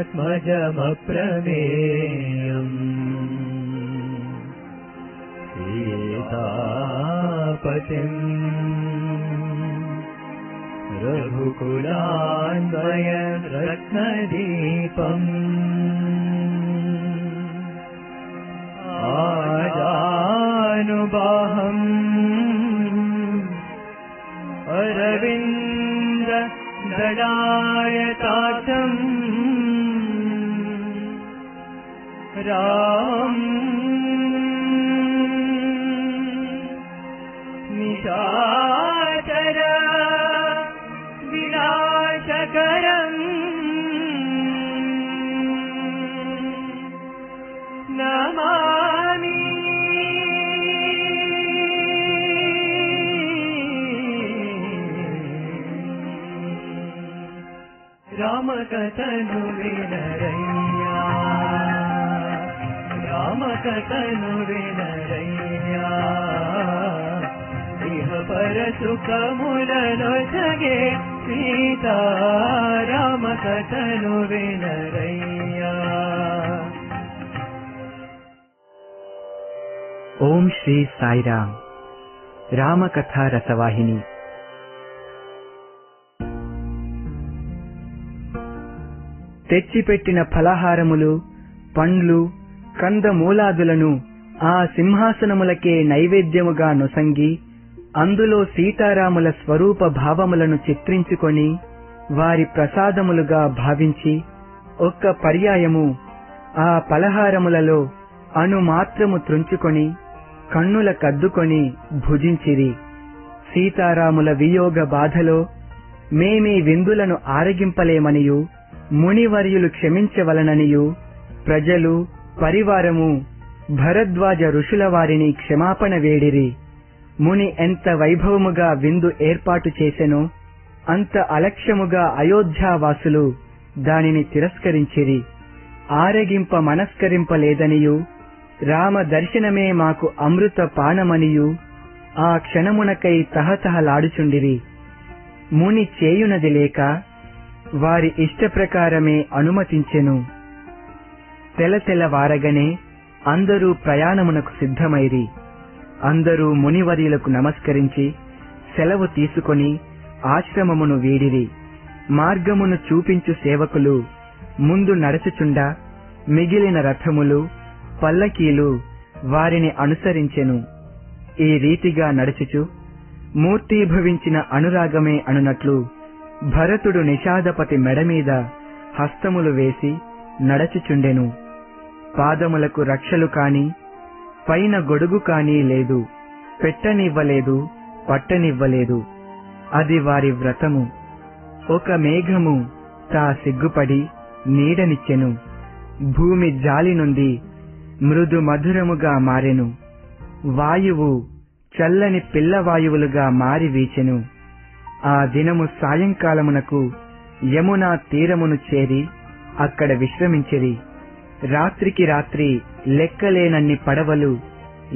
दशरथात्मजमप्रमेयम् सीतापतिम्। रघुकुलान्वय रत्नदीपम् आजानुबाहम्। अरविन्द दडायताक्षम् രാമം. നിശാചര വിനാശകരം. നമാമി. രാമകഥനു വിനരൈ ಓಂ ಶ್ರೀ ಸೈರಾಮ್ ರಾಮಕಥ ರಸವಾಹಿನಿ. ತೆಚ್ಚಿಪೆಟ್ಟಿನ ಫಲಹಾರములు ಪಂಡ್ಲು కందమూలాదులను ఆ సింహాసనములకే నైవేద్యముగా నొసంగి అందులో సీతారాముల స్వరూప భావములను చిత్రించుకొని వారి ప్రసాదములుగా భావించి ఒక్క పర్యాయము ఆ పలహారములలో అణుమాత్రము త్రుంచుకొని కన్నుల కద్దుకొని భుజించిరి. సీతారాముల వియోగ బాధలో మేమీ విందులను ఆరగింపలేమనియు మునివర్యులు క్షమించవలననియు ప్రజలు పరివారము భరద్వాజ ఋషుల వారిని క్షమాపణ వేడిరి. ముని ఎంత వైభవముగా విందు ఏర్పాటు చేసెనో అంత అలక్ష్యముగా అయోధ్యావాసులు దానిని తిరస్కరించిరి. ఆరగింప మనస్కరింపలేదనియు రామ దర్శనమే మాకు అమృత పానమనియు ఆ క్షణమునకై తహతహలాడుచుండిరి. ముని చేయునది లేక వారి ఇష్టప్రకారమే అనుమతించెను. తెల తెల్లవారగనే అందరూ ప్రయాణమునకు సిద్ధమైరి. అందరూ మునివర్యులకు నమస్కరించి సెలవు తీసుకొని ఆశ్రమమును వీడిరి. మార్గమును చూపించు సేవకులు ముందు నడచుచుండా మిగిలిన రథములు పల్లకీలు వారిని అనుసరించెను. ఈ రీతిగా నడుచుచు మూర్తీభవించిన అనురాగమే అనునట్లు భరతుడు నిషాదపతి మెడ మీద హస్తములు వేసి నడచుచుండెను. పాదములకు రక్షలు కాని పైన గొడుగు కాని లేదు పెట్టనివ్వలేదు పట్టనివ్వలేదు. అది వారి వ్రతము. ఒక మేఘము తా సిగ్గుపడి నీడనిచ్చెను. భూమి జాలి నుండి మృదు మధురముగా మారెను. వాయువు చల్లని పిల్లవాయువులుగా మారి వీచెను. ఆ దినము సాయంకాలమునకు యమునా తీరమును చేరి అక్కడ విశ్రమించిరి. రాత్రికి రాత్రి లెక్కలేనన్ని పడవలు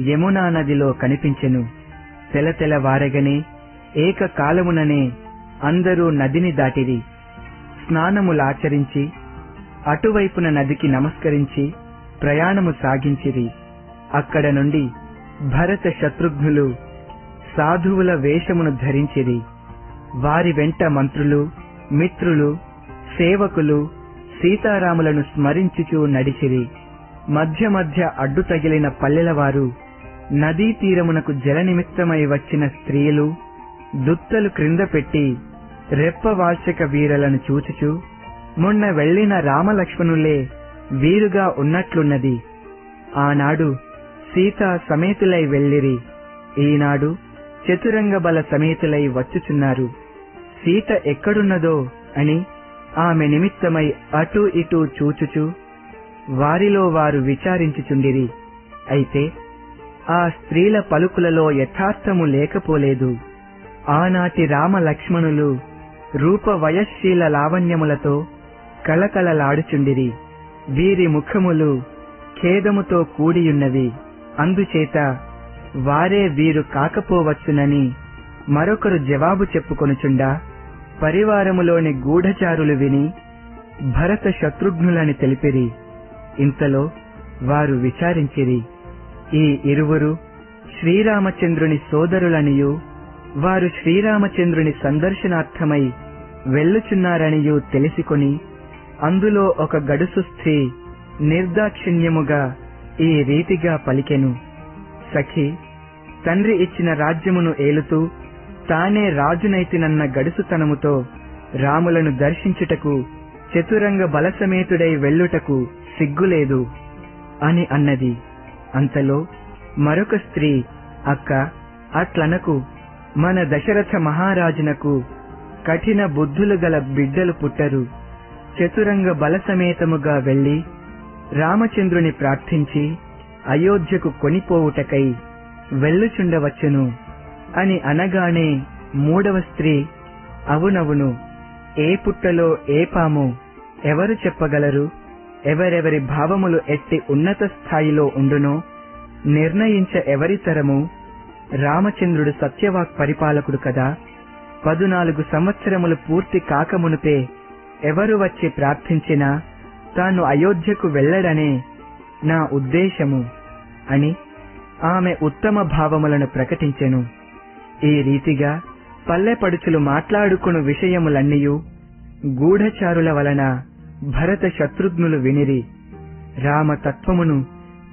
యమునా నదిలో కనిపించెను. తెలతెల వారగనే ఏకకాలముననే అందరూ నదిని దాటిరి. స్నానములాచరించి అటువైపున నదికి నమస్కరించి ప్రయాణము సాగించిరి. అక్కడ నుండి భరత శత్రుఘ్నులు సాధువుల వేషమును ధరించిరి. వారి వెంట మంత్రులు మిత్రులు సేవకులు సీతారాములను స్మరించుచూ నడిచిరి. మధ్య మధ్య అడ్డు తగిలిన పల్లెలవారు నదీ తీరమునకు జల నిమిత్తమై వచ్చిన స్త్రీలు దుత్తలు క్రింద పెట్టి రెప్పవార్షిక వీరలను చూచుచు మొన్న వెళ్ళిన రామలక్ష్మణులే వీరుగా ఉన్నట్లున్నది. ఆనాడు సీత సమేతులై వెళ్ళిరి. ఈనాడు చతురంగ బల సమేతులై వచ్చుచున్నారు. సీత ఎక్కడున్నదో అని ఆమె నిమిత్తమై అటూ ఇటూ చూచుచు వారిలో వారు విచారించుచుండిరి. అయితే ఆ స్త్రీల పలుకులలో యథార్థము లేకపోలేదు. ఆనాటి రామ లక్ష్మణులు రూప వయశ్శీల లావణ్యములతో కళకళలాడుచుండిరి. వీరి ముఖములు ఖేదముతో కూడియున్నవి. అందుచేత వారే వీరు కాకపోవచ్చునని మరొకరు జవాబు చెప్పుకొనుచుండా? పరివారములోని గూఢచారులు విని భరత శత్రుఘ్నులని తెలిపిరి. ఇంతలో వారు విచారించిరి. ఈ ఇరువురు శ్రీరామచంద్రుని సోదరులనియు వారు శ్రీరామచంద్రుని సందర్శనార్థమై వెళ్ళుచున్నారనియు తెలిసికొని అందులో ఒక గడుసు స్త్రీ నిర్దాక్షిణ్యముగా ఈ రీతిగా పలికెను. సఖి తండ్రి ఇచ్చిన రాజ్యమును ఏలుతూ తానే రాజునైతినన్న గడుసుతనముతో రాములను దర్శించుటకు చతురంగ బలసమేతుడై వెళ్ళుటకు సిగ్గులేదు అని అన్నది. అంతలో మరొక స్త్రీ అక్క అట్లనకు మన దశరథ మహారాజునకు కఠిన బుద్ధులు గల బిడ్డలు పుట్టరు. చతురంగ బలసమేతముగా వెళ్ళి రామచంద్రుని ప్రార్థించి అయోధ్యకు కొనిపోవుటకై వెళ్ళుచుండవచ్చును. అని అనగానే మూడవ స్త్రీ అవునవును ఏ పుట్టలో ఏ పాము ఎవరు చెప్పగలరు? ఎవరెవరి భావములు ఎట్టి ఉన్నత స్థాయిలో ఉండునో నిర్ణయించ ఎవరి తరము? రామచంద్రుడు సత్యవాక్ పరిపాలకుడు కదా. పదునాలుగు సంవత్సరములు పూర్తి కాకమునుపే ఎవరు వచ్చి ప్రార్థించినా తాను అయోధ్యకు వెళ్ళడనే నా ఉద్దేశము అని ఆమె ఉత్తమ భావములను ప్రకటించెను. ఈ రీతిగా పల్లెపడుచులు మాట్లాడుకును విషయములన్నీయు గూఢచారుల వలన భరత శత్రుఘ్నులు వినిరి. రామ తత్వమును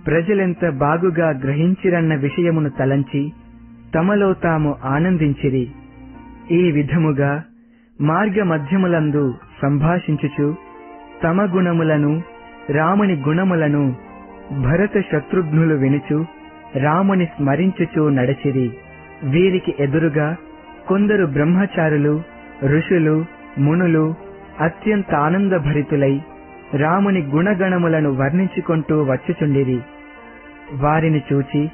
ప్రజలెంత బాగుగా గ్రహించిరన్న విషయమును తలంచి తమలో తాము ఆనందించిరి. ఈ విధముగా మార్గమధ్యములందు సంభాషించుచు తమ గుణములను రాముని గుణములను భరత శత్రుఘ్నులు వినుచు రాముని స్మరించుచు నడచిరి. వీరికి ఎదురుగా కొందరు బ్రహ్మచారులు ఋషులు మునులు అత్యంత ఆనందభరితులై రాముని గుణగణములను వర్ణించుకుంటూ వచ్చుచుండిరి. వారిని చూచి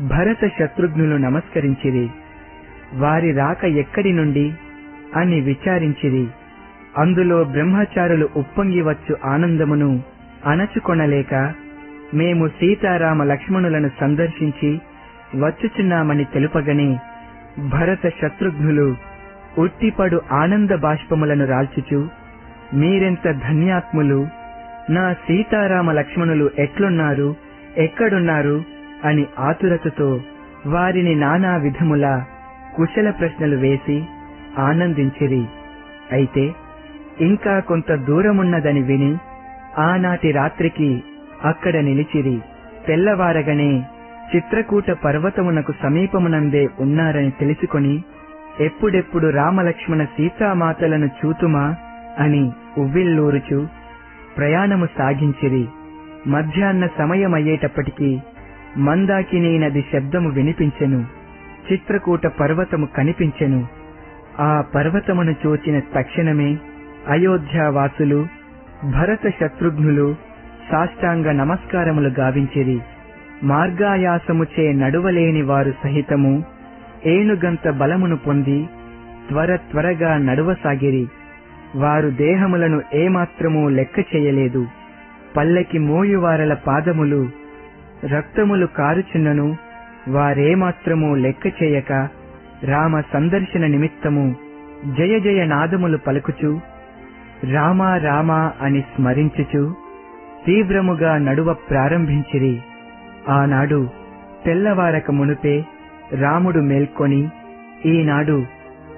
భరత శత్రుఘ్నులు నమస్కరించిరి. వారి రాక ఎక్కడి నుండి? అని విచారించిరి. అందులో బ్రహ్మచారులు ఉప్పొంగివచ్చు ఆనందమును అణచుకొనలేక మేము సీతారామ లక్ష్మణులను సందర్శించి వచ్చుచున్నామని తెలుపగని భరత శత్రుఘ్నులు ఉట్టిపడు ఆనంద బాష్పములను రాల్చుచు మీరెంత ధన్యాత్ములు నా సీతారామ లక్ష్మణులు ఎట్లున్నారు ఎక్కడున్నారు? అని ఆతురతతో వారిని నానా విధముల కుశల ప్రశ్నలు వేసి ఆనందించిరి. అయితే ఇంకా కొంత దూరమున్నదని విని ఆనాటి రాత్రికి అక్కడ నిలిచిరి. తెల్లవారగనే చిత్రకూట పర్వతమునకు సమీపమునందే ఉన్నారని తెలుసుకొని ఎప్పుడెప్పుడు రామలక్ష్మణ సీతామాతలను చూతుమా? అని ఉవ్విల్లూరుచు ప్రయాణము సాగించిరి. మధ్యాహ్న సమయమయ్యేటప్పటికీ మందాకినీ నది శబ్దము వినిపించెను. చిత్రకూట పర్వతము కనిపించెను. ఆ పర్వతమును చూచిన తక్షణమే అయోధ్యావాసులు భరత శత్రుఘ్నులు సాష్టాంగ నమస్కారములు గావించిరి. మార్గాయాసముచే నడువలేని వారు సహితము ఏనుగంత బలమును పొంది త్వర త్వరగా నడువసాగిరి. వారు దేహములను ఏమాత్రమూ లెక్క చేయలేదు. పల్లకి మోయువారల పాదములు రక్తములు కారుచున్నను. వారేమాత్రము లెక్క చేయక రామ సందర్శన నిమిత్తము జయ జయ నాదములు పలుకుచు రామా రామా అని స్మరించుచు తీవ్రముగా నడువ ప్రారంభించిరి. ఆనాడు తెల్లవారక మునుపే రాముడు మేల్కొని ఈనాడు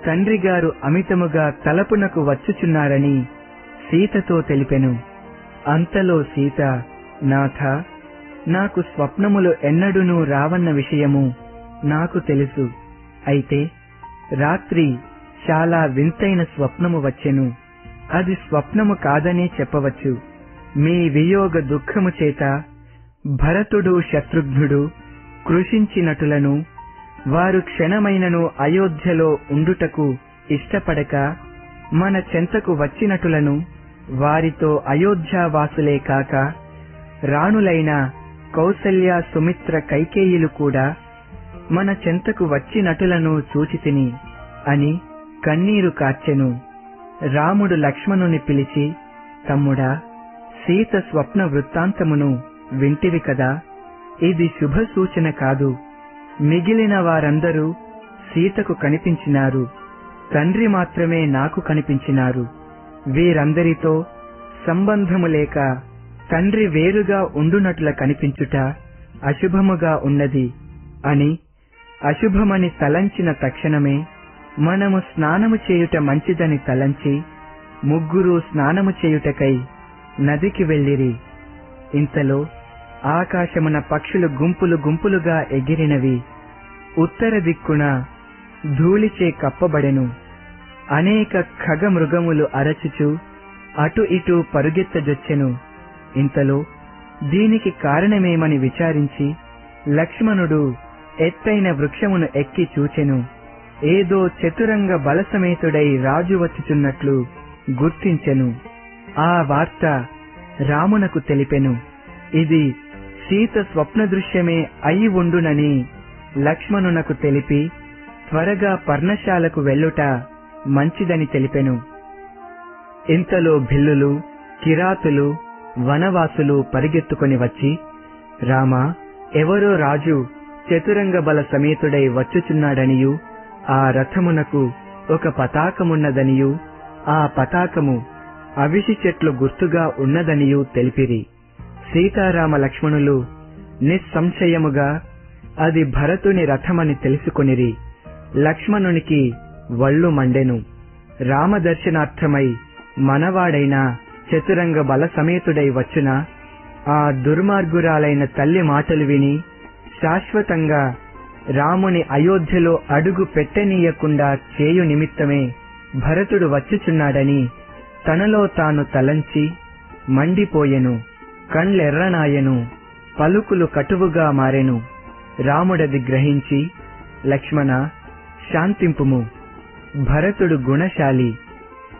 తండ్రిగారు అమితముగా తలపునకు వచ్చుచున్నారని సీతతో తెలిపెను. అంతలో సీత నాథ నాకు స్వప్నములు ఎన్నడూనూ రావన్న విషయము నాకు తెలుసు. అయితే రాత్రి చాలా వింతైన స్వప్నము వచ్చెను. అది స్వప్నము కాదనే చెప్పవచ్చు. మీ వియోగ దుఃఖము చేత భరతుడు శత్రుఘ్నుడు కృషించినటులను వారు క్షణమైనను అయోధ్యలో ఉండుటకు ఇష్టపడక మన చెంతకు వచ్చినటులను వారితో అయోధ్యావాసులే కాక రాణులైన కౌసల్య సుమిత్ర కైకేయులు కూడా మన చెంతకు వచ్చినటులను చూచితిని అని కన్నీరు కార్చెను. రాముడు లక్ష్మణుని పిలిచి తమ్ముడా సీత స్వప్న వృత్తాంతమును వింటివి కదా. ఇది శుభ సూచన కాదు. మిగిలిన వారందరూ సీతకు కనిపించినారు. తండ్రి మాత్రమే నాకు కనిపించినారు. వీరందరితో సంబంధము లేక తండ్రి వేరుగా ఉండునట్ల కనిపించుట అశుభముగా ఉన్నది అని అశుభమని తలంచిన తక్షణమే మనము స్నానము చేయుట మంచిదని తలంచి ముగ్గురు స్నానము చేయుటకై నదికి వెళ్ళిరి. ఇంతలో ఆకాశమున పక్షులు గుంపులు గుంపులుగా ఎగిరినవి. ఉత్తర దిక్కున ధూళిచే కప్పబడెను. అనేక ఖగమృగములు అరచుచు అటు ఇటు పరుగెత్తజొచ్చెను. ఇంతలో దీనికి కారణమేమని విచారించి లక్ష్మణుడు ఎత్తైన వృక్షమును ఎక్కి చూచెను. ఏదో చతురంగ బలసమేతుడై రాజు వచ్చుచున్నట్లు గుర్తించెను. ఆ వార్త రామునకు తెలిపెను. ఇది సీత స్వప్న దృశ్యమే అయి ఉండునని లక్ష్మణునకు తెలిపి త్వరగా పర్ణశాలకు వెళ్ళుట మంచిదని తెలిపెను. ఇంతలో భిల్లులు కిరాతులు వనవాసులు పరిగెత్తుకొని వచ్చి రామా ఎవరో రాజు చతురంగ బల సమేతుడై వచ్చుచున్నాడనియు ఆ రథమునకు ఒక పతాకమున్నదనియు ఆ పతాకము అవిషి చెట్లు గుర్తుగా ఉన్నదనియు తెలిపిరి. సీతారామ లక్ష్మణులు నిస్సంశయముగా అది భరతుని రథమని తెలుసుకొనిరి లక్ష్మణునికి వళ్ళు మండెను. రామదర్శనార్థమై మనవాడైన చతురంగ బల సమేతుడై వచ్చున ఆ దుర్మార్గురాలైన తల్లి మాటలు విని శాశ్వతంగా రాముని అయోధ్యలో అడుగు పెట్టనీయకుండా చేయు నిమిత్తమే భరతుడు వచ్చుచున్నాడని తనలో తాను తలంచి మండిపోయెను. కండ్లెర్రనాయెను పలుకులు కటువుగా మారెను. రాముడది గ్రహించి లక్ష్మణ శాంతింపుము. భరతుడు గుణశాలి.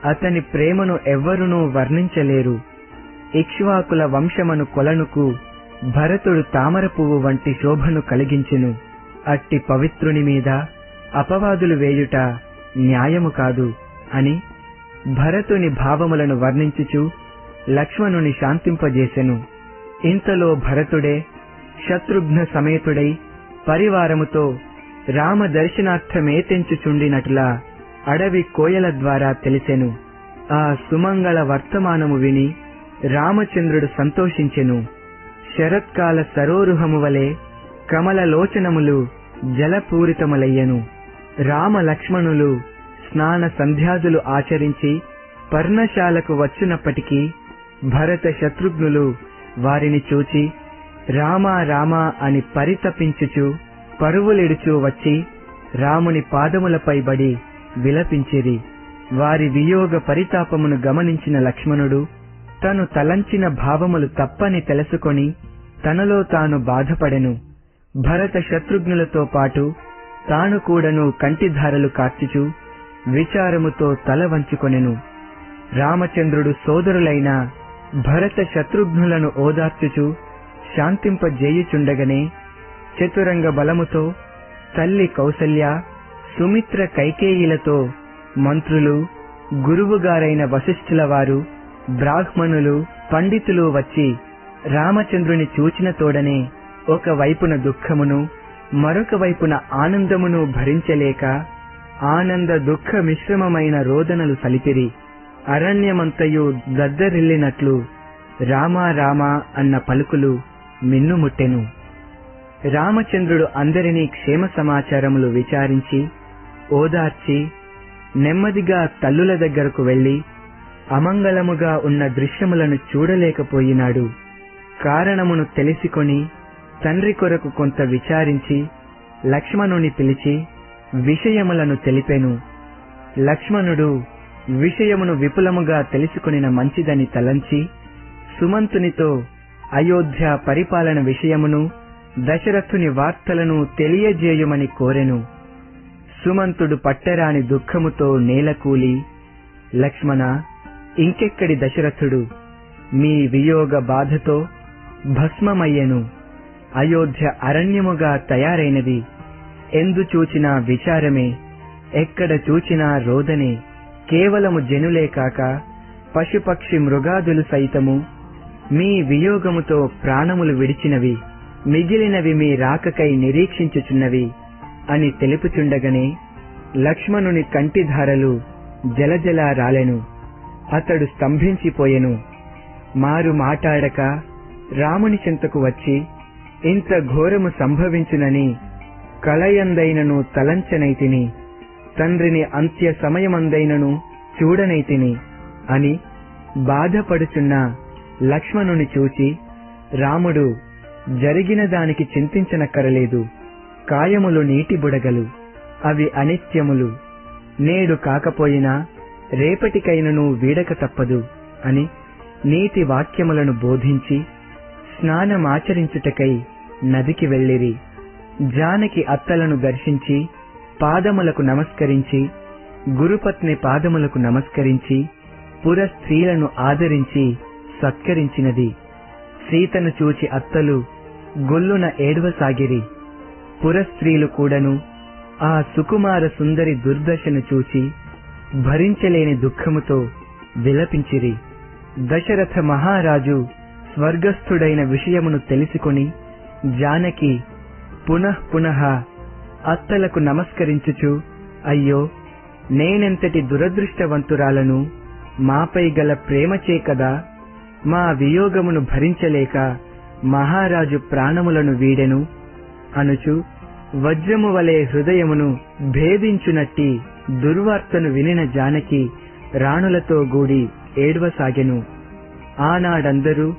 అతని ప్రేమను ఎవ్వరునూ వర్ణించలేరు. ఇక్ష్వాకుల వంశమను కొలనుకు భరతుడు తామర పువ్వు వంటి శోభను కలిగించెను. అట్టి పవిత్రుని మీద అపవాదులు వేయుట న్యాయము కాదు అని భరతుని భావములను వర్ణించుచు లక్ష్మణుని శాంతింపజేసెను. ఇంతలో భరతుడే శత్రుఘ్న సమేతుడై పరివారముతో రామ దర్శనార్థమేతెంచుచుండినట్లా అడవి కోయల ద్వారా తెలిసెను. ఆ సుమంగళ వర్తమానము విని రామచంద్రుడు సంతోషించెను. శరత్కాల సరోరుహము వలె కమల లోచనములు జలపూరితములయ్యను. రామ లక్ష్మణులు స్నాన సంధ్యాదులు ఆచరించి పర్ణశాలకు వచ్చినప్పటికీ భరత శత్రుఘ్నులు వారిని చూచి రామా రామా అని పరితపించుచు పరువులిడుచూ వచ్చి రాముని పాదములపై బడి విలపించిరి. వారి వియోగ పరితాపమును గమనించిన లక్ష్మణుడు తను తలంచిన భావములు తప్పని తెలుసుకొని తనలో తాను బాధపడెను. భరత శత్రుఘ్నులతో పాటు తాను కూడాను కంటిధారలు కార్చుచు విచారముతో తల వంచుకొనెను. రామచంద్రుడు సోదరులైన భరత శత్రుఘ్నులను ఓదార్చుచు శాంతింపజేయుచుండగనే చతురంగ బలముతో తల్లి కౌసల్య సుమిత్ర కైకేయిలతో మంత్రులు గురువుగారైన వశిష్ఠుల వారు బ్రాహ్మణులు పండితులు వచ్చి రామచంద్రుని చూచిన తోడనే ఒక వైపున దుఃఖమును మరొక వైపున ఆనందమును భరించలేక ఆనంద దుఃఖ మిశ్రమమైన రోదనలు సలిపిరి. అరణ్యమంతయు దద్దరిల్లినట్లు రామా రామా అన్న పలుకులు మిన్నుముట్టెను రామచంద్రుడు అందరినీ క్షేమ సమాచారములు విచారించి ఓదార్చి నెమ్మదిగా తల్లుల దగ్గరకు వెళ్ళి అమంగళముగా ఉన్న దృశ్యములను చూడలేకపోయినాడు. కారణమును తెలిసికొని తండ్రి కొరకు కొంత విచారించి లక్ష్మణుని పిలిచి విషయములను తెలిపెను. లక్ష్మణుడు విషయమును విపులముగా తెలుసుకునిన మంచిదని తలంచి సుమంతునితో అయోధ్య పరిపాలన విషయమును దశరథుని వార్తలను తెలియజేయుమని కోరెను. సుమంతుడు పట్టరాని దుఃఖముతో నేలకూలి లక్ష్మణ ఇంకెక్కడి దశరథుడు? మీ వియోగ బాధతో భస్మమయ్యెను. అయోధ్య అరణ్యముగా తయారైనది. ఎందు చూచినా విచారమే ఎక్కడ చూచినా రోదనే. కేవలము జనులే కాక పశుపక్షి మృగాదులు సైతము మీ వియోగముతో ప్రాణములు విడిచినవి మిగిలినవి మీ రాకకై నిరీక్షించుచున్నవి అని తెలుపుచుండగనే లక్ష్మణుని కంటిధారలు జలజల రాలెను. అతడు స్తంభించిపోయెను. మారు మాటాడక రాముని చెంతకు వచ్చి ఇంత ఘోరము సంభవించునని కలయందైనను తలంచనైతిని తండ్రిని అంత్య సమయమందైనను చూడనైతిని అని బాధపడుచున్న లక్ష్మణుని చూచి రాముడు జరిగిన దానికి చింతించనక్కరలేదు. కాయములు నీటి బుడగలు. అవి అనిత్యములు. నేడు కాకపోయినా రేపటికైనను వీడక తప్పదు అని నీతి వాక్యములను బోధించి స్నానమాచరించుటకై నదికి వెళ్ళిరి. జానకి అత్తలను దర్శించి పాదములకు నమస్కరించి గురుపత్ని పాదములకు నమస్కరించి పుర స్త్రీలను ఆదరించి సత్కరించినది. సీతను చూచి అత్తలు గొల్లున ఏడవసాగిరి పురస్త్రీలు కూడాను ఆ సుకుమార సుందరి దుర్దశను చూచి భరించలేని దుఃఖముతో విలపించిరి. దశరథ మహారాజు స్వర్గస్థుడైన విషయమును తెలుసుకొని జానకి పునః పునః అత్తలకు నమస్కరించుచు అయ్యో నేనెంతటి దురదృష్టవంతురాలను మాపై గల ప్రేమచే కదా మా వియోగమును భరించలేక మహారాజు ప్రాణములను వీడెను అనుచు వజ్రము వలె హృదయమును భేదించునట్టి దుర్వార్తను వినిన జానకి రాణులతో గూడి ఏడ్వసాగెను. ఆనాడందరూ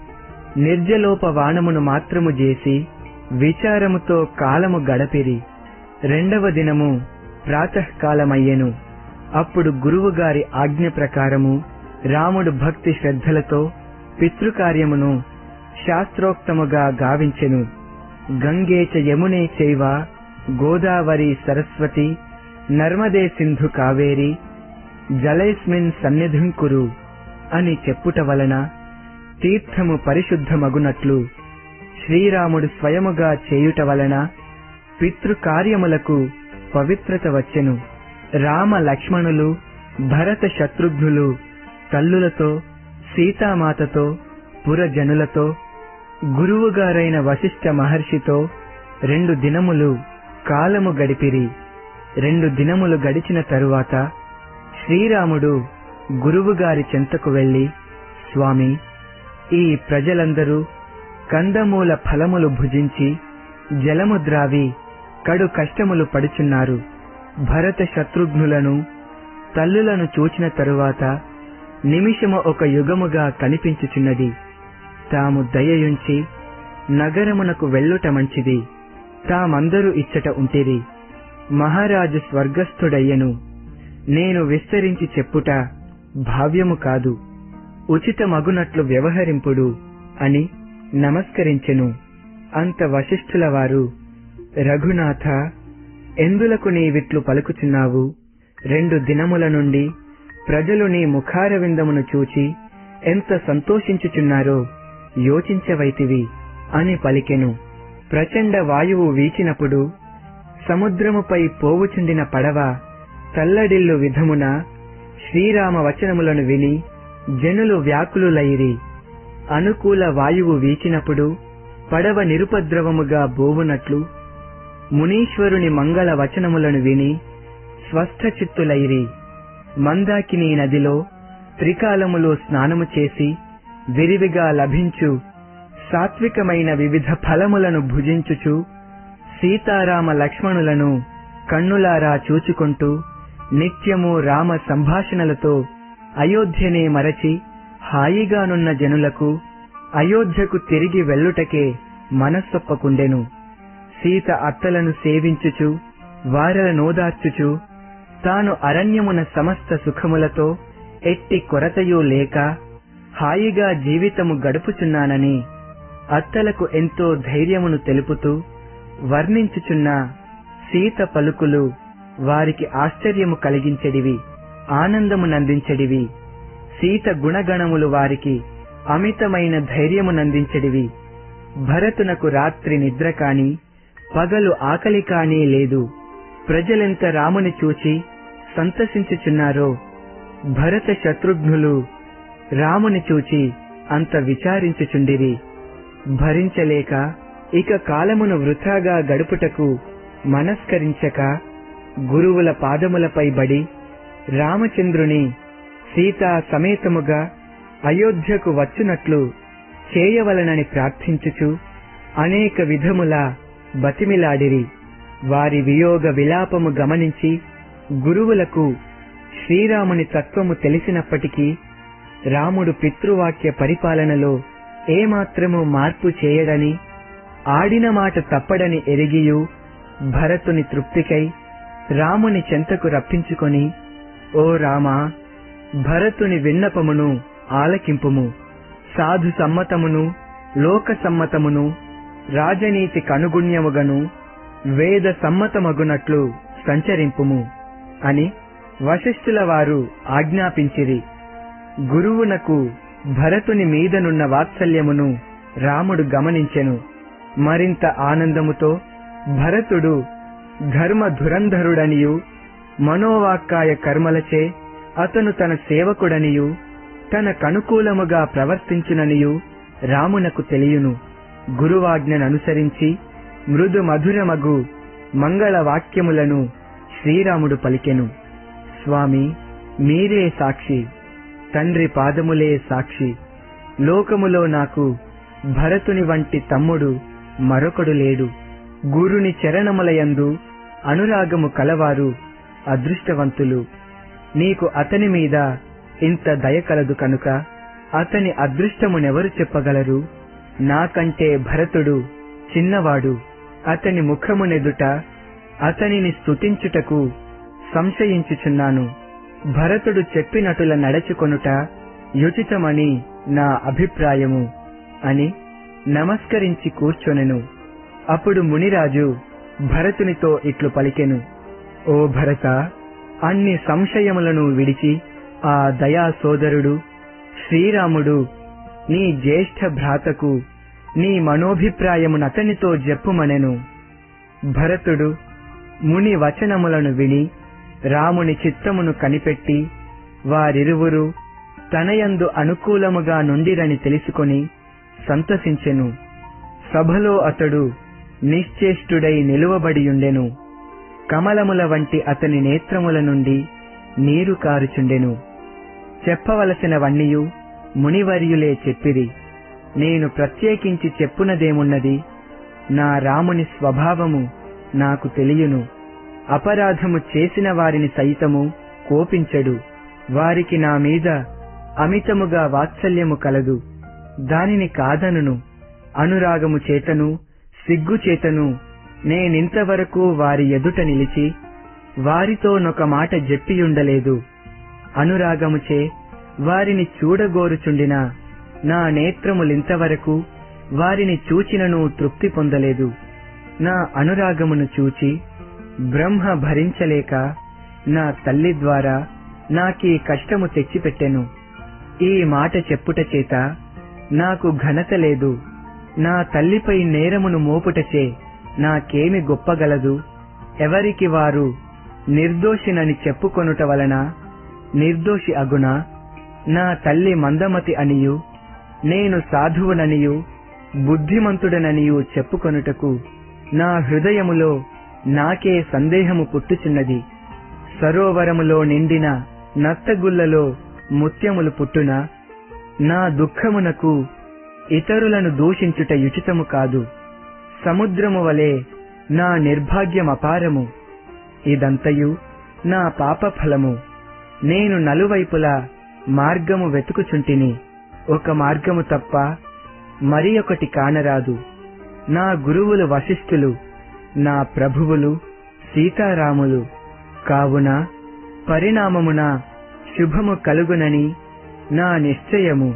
నిర్జలోపవాణమును మాత్రము చేసి విచారముతో కాలము గడపిరి. రెండవ దినము ప్రాతకాలమయ్యెను. అప్పుడు గురువుగారి ఆజ్ఞ ప్రకారము రాముడు భక్తి శ్రద్ధలతో పితృకార్యమును శాస్త్రోక్తముగా గావించెను. గంగేచ యమునే చైవ గోదావరి సరస్వతి నర్మదే సింధు కావేరి జలైస్మిన్ సన్నిధింకురు అని చెప్పుట వలన తీర్థము పరిశుద్ధమగునట్లు శ్రీరాముడు స్వయముగా చేయుట వలన పితృకార్యములకు పవిత్రత వచ్చెను. రామ లక్ష్మణులు భరత శత్రుఘ్నులు తల్లులతో సీతామాతతో పురజనులతో గురువుగారైన వశిష్ఠ మహర్షితో రెండు దినములు కాలము గడిపిరి. రెండు దినములు గడిచిన తరువాత శ్రీరాముడు గురువుగారి చెంతకు వెళ్ళి స్వామి ఈ ప్రజలందరూ కందమూల ఫలములు భుజించి జలము ద్రావి కడు కష్టములు పడుచున్నారు. భరత శత్రుఘ్నులను తల్లులను చూచిన తరువాత నిమిషము ఒక యుగముగా కనిపించుచున్నది. తాము దయయుంచి నగరమునకు వెళ్ళుట మంచిది. తామందరూ ఇచ్చట ఉంటిరి. మహారాజు స్వర్గస్థుడయ్యను. నేను విస్తరించి చెప్పుట భావ్యము కాదు. ఉచితమగునట్లు వ్యవహరింపుడు అని నమస్కరించెను. అంత వశిష్ఠుల వారు రఘునాథ ఎందులకు నీవిట్లు పలుకుచున్నావు? రెండు దినముల నుండి ప్రజలు నీ ముఖారవిందమును చూచి ఎంత సంతోషించుచున్నారో యోచించవైతివి అని పలికెను. ప్రచండ వాయువు వీచినప్పుడు సముద్రముపై పోవుచుండిన పడవ తల్లడిల్లు విధమున శ్రీరామ వచనములను విని జనులు వ్యాకులులైరి. అనుకూల వాయువు వీచినప్పుడు పడవ నిరుపద్రవముగా బోవునట్లు మునీశ్వరుని మంగళ వచనములను విని స్వస్థచిత్తులైరి. మందాకిని నదిలో త్రికాలములో స్నానము చేసి విరివిగా లభించు. సాత్వికమైన వివిధ ఫలములను భుజించుచు సీతారామ లక్ష్మణులను కన్నులారా చూచుకుంటూ నిత్యము రామ సంభాషణలతో అయోధ్యనే మరచి హాయిగానున్న జనులకు అయోధ్యకు తిరిగి వెళ్ళుటకే మనస్సొప్పకుండెను. సీత అత్తలను సేవించుచు వారలనోదార్చుచు తాను అరణ్యమున సమస్త సుఖములతో ఎట్టి కొరతయూ లేక హాయిగా జీవితము గడుపుచున్నానని అత్తలకు ఎంతో ధైర్యమును తెలుపుతూ వర్ణించుచున్న సీత పలుకులు వారికి ఆశ్చర్యము కలిగించెడివి ఆనందమునందించెడివి సీత గుణగణములు వారికి అమితమైన ధైర్యమునందించెడివి భరతునకు రాత్రి నిద్ర కాని పగలు ఆకలి కానే లేదు. ప్రజలెంత రాముని చూచి సంతసించుచున్నారో? భరత శత్రుఘ్నులు రాముని చూచి అంత విచారించుచుండిరి. భరించలేక ఇక కాలమును వృథాగా గడుపుటకు మనస్కరించక గురువుల పాదములపై బడి రామచంద్రుని సీతా సమేతముగా అయోధ్యకు వచ్చునట్లు చేయవలనని ప్రార్థించుచు అనేక విధముల బతిమిలాడిరి. వారి వియోగ విలాపము గమనించి గురువులకు శ్రీరాముని తత్వము తెలిసినప్పటికీ రాముడు పితృవాక్య పరిపాలనలో ఏమాత్రము మార్పు చేయడని ఆడిన మాట తప్పడని ఎరిగియు భరతుని తృప్తికై రాముని చెంతకు రప్పించుకొని ఓ రామా భరతుని విన్నపమును ఆలకింపుము. సాధు సమ్మతమును లోక సమ్మతమును రాజనీతి కనుగుణ్యముగను వేద సమ్మతమగునట్లు సంచరింపుము అని వశిష్ఠుల వారు ఆజ్ఞాపించిరి. గురువునకు భరతుని మీదనున్న వాత్సల్యమును రాముడు గమనించెను. మరింత ఆనందముతో భరతుడు ధర్మ ధురంధరుడనియు మనోవాక్కాయ కర్మలచే అతను తన సేవకుడనియు తన కనుకూలముగా ప్రవర్తించుననియు రామునకు తెలియును. గురువాజ్ఞననుసరించి మృదు మధురమగు మంగళ వాక్యములను శ్రీరాముడు పలికెను. స్వామి మీరే సాక్షి తండ్రి పాదములే సాక్షి. లోకములో నాకు భరతుని వంటి తమ్ముడు మరొకడు లేడు. గురుని చరణములయందు అనురాగము కలవారు అదృష్టవంతులు. నీకు అతని మీద ఇంత దయ కలదు కనుక అతని అదృష్టమునెవరు చెప్పగలరు? నాకంటే భరతుడు చిన్నవాడు. అతని ముఖమునెదుట అతనిని స్తుతించుటకు సంశయించుచున్నాను. భరతుడు చెప్పినటుల నడచుకొనుట యుచితమని నా అభిప్రాయము అని నమస్కరించి కూర్చొనెను. అప్పుడు మునిరాజు భరతునితో ఇట్లు పలికెను. ఓ భరత అన్ని సంశయములను విడిచి ఆ దయా సోదరుడు శ్రీరాముడు నీ జ్యేష్ఠ భ్రాతకు నీ మనోభిప్రాయమునతనితో చెప్పుమనెను భరతుడు ముని వచనములను విని రాముని చిత్తమును కనిపెట్టి వారిరువురు తనయందు అనుకూలముగా నుండిరని తెలుసుకొని సంతసించెను. సభలో అతడు నిశ్చేష్టుడై నిలువబడియుండెను. కమలముల వంటి అతని నేత్రముల నుండి నీరు కారుచుండెను. చెప్పవలసినవన్నీయు మునివర్యులే చెప్పిరి. నేను ప్రత్యేకించి చెప్పునదేమున్నది? నా రాముని స్వభావము నాకు తెలియను. అపరాధము చేసిన వారిని సైతము కోపించడు. వారికి నా మీద అమితముగా వాత్సల్యము కలదు. దానిని కాదనును. అనురాగము చేతను సిగ్గుచేతను నేనింతవరకు వారి ఎదుట నిలిచి వారితో నొక మాట జెప్పియుండలేదు. అనురాగముచే వారిని చూడగోరుచుండిన నా నేత్రములింతవరకు వారిని చూచినను తృప్తి పొందలేదు. నా అనురాగమును చూచి బ్రహ్మ భరించలేక నా తల్లి ద్వారా నాకీ కష్టము తెచ్చిపెట్టెను. ఈ మాట చెప్పుట చేత నాకు ఘనత లేదు. నా తల్లిపై నేరమును మోపుటచే నాకేమి గొప్పగలదు. ఎవరికి వారు నిర్దోషినని చెప్పుకొనుట వలన నిర్దోషి అగునా? నా తల్లి మందమతి అనియు నేను సాధువుననియు బుద్ధిమంతుడననియు చెప్పుకొనుటకు నా హృదయములో నాకే సందేహము పుట్టుచున్నది. సరోవరములో నిండిన నత్తగుల్లలో ముత్యములు పుట్టున నా దుఃఖమునకు ఇతరులను దూషించుట యుచితము కాదు. సముద్రము వలె నా నిర్భాగ్యం అపారము. ఇదంతయు నా పాప ఫలము నేను నలువైపులా మార్గము వెతుకుచుంటిని. ఒక మార్గము తప్ప మరి ఒకటి కానరాదు. నా గురువులు వశిష్ఠులు నా ప్రభువులు సీతారాములు. కావున పరిణామమున శుభము కలుగునని నా నిశ్చయము.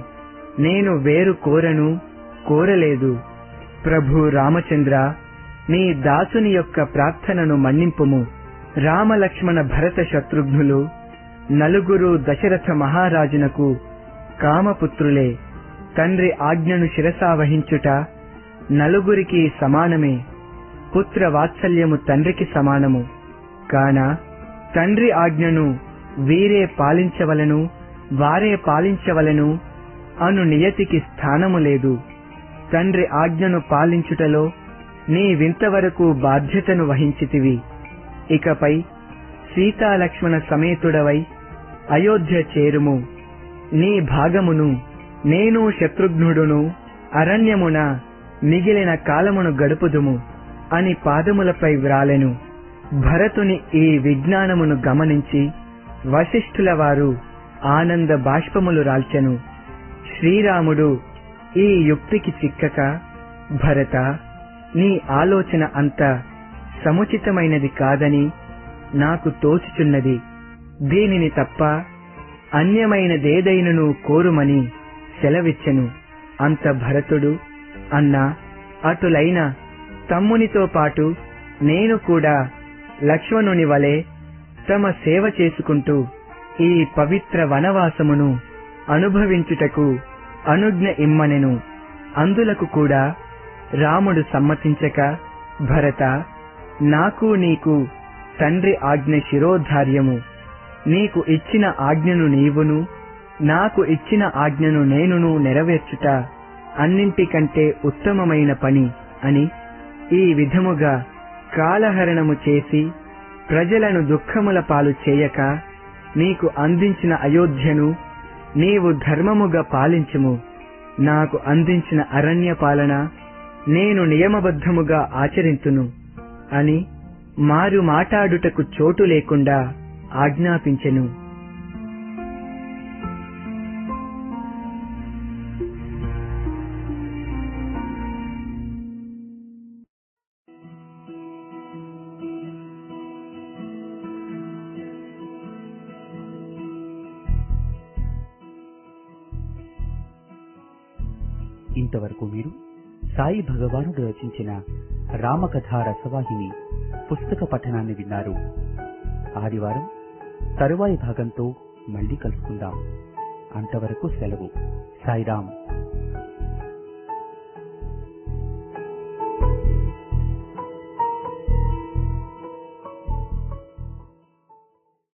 నేను వేరు కోరను కోరలేదు. ప్రభు రామచంద్ర నీ దాసుని యొక్క ప్రార్థనను మన్నింపుము. రామలక్ష్మణ భరత శత్రుఘ్నులు నలుగురు దశరథ మహారాజునకు కామపుత్రులే. తండ్రి ఆజ్ఞను శిరసావహించుట నలుగురికి సమానమే. పుత్ర వాత్సల్యము తండ్రికి సమానము. కాన తండ్రి ఆజ్ఞను వీరే పాలించవలను వారే పాలించవలను అను నియతికి స్థానము లేదు. తండ్రి ఆజ్ఞను పాలించుటలో నీ వింతవరకు బాధ్యతను వహించితివి. ఇకపై సీతాలక్ష్మణ సమేతుడవై అయోధ్య చేరుము. నీ భాగమును నేను శత్రుఘ్నుడును అరణ్యమున మిగిలిన కాలమును గడుపుదుము అని పాదములపై వ్రాలెను. భరతుని ఈ విజ్ఞానమును గమనించి వశిష్ఠుల వారు ఆనంద బాష్పములు రాల్చెను. శ్రీరాముడు ఈ యుక్తికి చిక్కక భరత నీ ఆలోచన అంత సముచితమైనది కాదని నాకు తోచుచున్నది. దీనిని తప్ప అన్యమైనదేదైనను కోరుమని సెలవిచ్చెను. అంత భరతుడు అన్నా అటులైన తమ్మునితో పాటు నేను కూడా లక్ష్మణుని వలె తమ సేవ చేసుకుంటూ ఈ పవిత్ర వనవాసమును అనుభవించుటకు అనుజ్ఞ ఇమ్మనెను. అందులకు కూడా రాముడు సమ్మతించక భరత నాకు నీకు తండ్రి ఆజ్ఞ శిరోధార్యము. నీకు ఇచ్చిన ఆజ్ఞను నీవును నాకు ఇచ్చిన ఆజ్ఞను నేనును నెరవేర్చుట అన్నింటికంటే ఉత్తమమైన పని అని ఈ విధముగా కాలహరణము చేసి ప్రజలను దుఃఖముల పాలు చేయక నీకు అందించిన అయోధ్యను నీవు ధర్మముగా పాలించుము. నాకు అందించిన అరణ్య పాలన నేను నియమబద్ధముగా ఆచరింతును అని మారు మాటాడుటకు చోటు లేకుండా ఆజ్ఞాపించెను. ఇంతవరకు మీరు సాయి భగవానుడు రచించిన రామకథా రసవాహిని పుస్తక పఠనాన్ని విన్నారు. ఆదివారం తరువాయి భాగంతో మళ్ళీ కలుసుకుందాం. అంతవరకు సెలవు. సాయిరాం